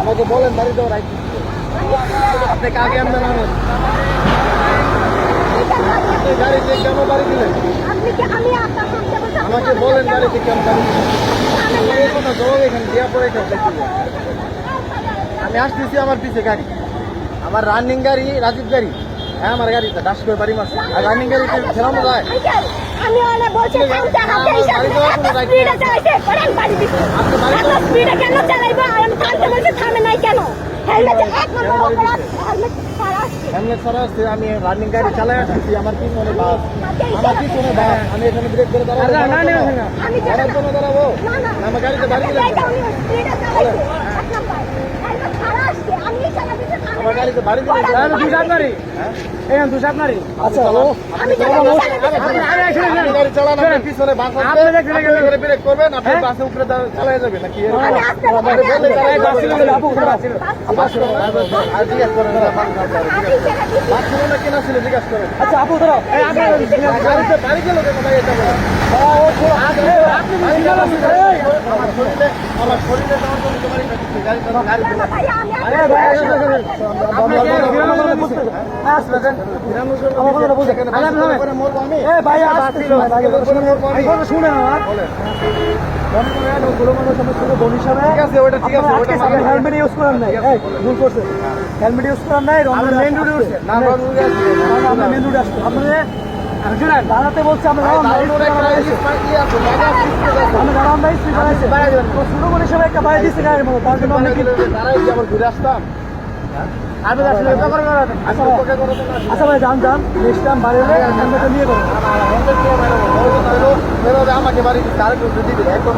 আমাকে বলেন বাড়ি দেওয়ার রাইট গাড়িতে কেন বাড়ি দিলেন? আমাকে বলেন গাড়িতে কেন বাড়ি দিলেন? থামেন না। জবাব এখানে দেওয়া পরে এখানে দেখতে যান। আমি আসতেছি আমার পিছে গাড়ি। আমার রানিং গাড়ি রাজীব গাড়ি। হ্যাঁ আমার গাড়িটা ডাস করে বাড়ি মারছে। আর রানিং গাড়িতে ফেরানো যায়। আমি অনেক বলছি থামতে হাতে হিসাব স্পিডে চালাইছে আমি বাড়ি দিচ্ছি আপনি এত স্পিডে কেন চালাইবো? আর আমি থামতে বলছি থামে নাই কেন? হেলমেট এক নম্বর অপরাধ হেলমেট ছাড়া ছাড়া আসছে আমি রানিং গাড়ি চালাই আসছি আমার পিছনে বাস আমার পিছনে বাস? আমি এখানে ব্রেক করে দাঁড়াবো? আমি দাঁড়াবো? না না। আমার গাড়িতে বাড়ি আচ্ছা আপনি আপনি আপনি আপু ধরো আপনি বাড়ি গেল বলেন আমার শরীরে আমার শরীরে শুনে আমার। মনে। হেলমেট ইউজ এই মেন দাঁড়াতে বলছি আমরা। আমি দাঁড়ান ভাই একটা বাইরে দিচ্ছে গাড়ির মতো তার জন্য মানে অনেক ঘুরে আসতাম। আচ্ছা ভাই যান যান নেক্সট টাইম নিয়ে আমাকে বাড়ি দিবি এখন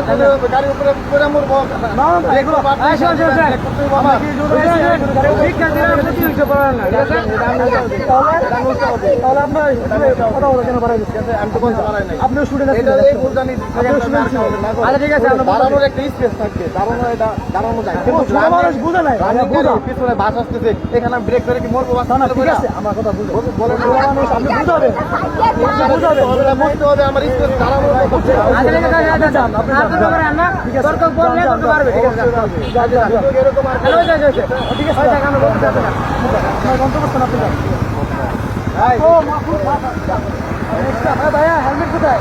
পরে মরবো না, তাই গেলে চলে যাবে। আরেকটু বেরোবে, গাড়ির উপরে পরে মরবো। না, না, এগুলো বাদ দিয়ে শোন, শোন, শোন। করতে হবে আমার। তাহলে আপনার কথা বলো কেন বাড়াই দিচ্ছে আমি তো বলতে পারি নাই। আপনিও শুনে এটা এই ভুলটা নিতে থেকে আমরা আর খাওয়াবো না গো। আচ্ছা, ঠিক আছে, দাঁড়ানোর একটা স্পেস থাকবে দাঁড়ানো এটা দাঁড়ানো যায় বুঝে নাই, পিছনে বাস আসতেছে এখানে ব্রেক করে কি মরবো বাস না ঠিক আছে আমার কথা বুঝো বলেন মানুষ আপনি বুঝাবে হবে আমার স্পেস দাঁড়ানোর মতো আপনি মাহফুজ। ভাইয়া হেলমেট কোথায়?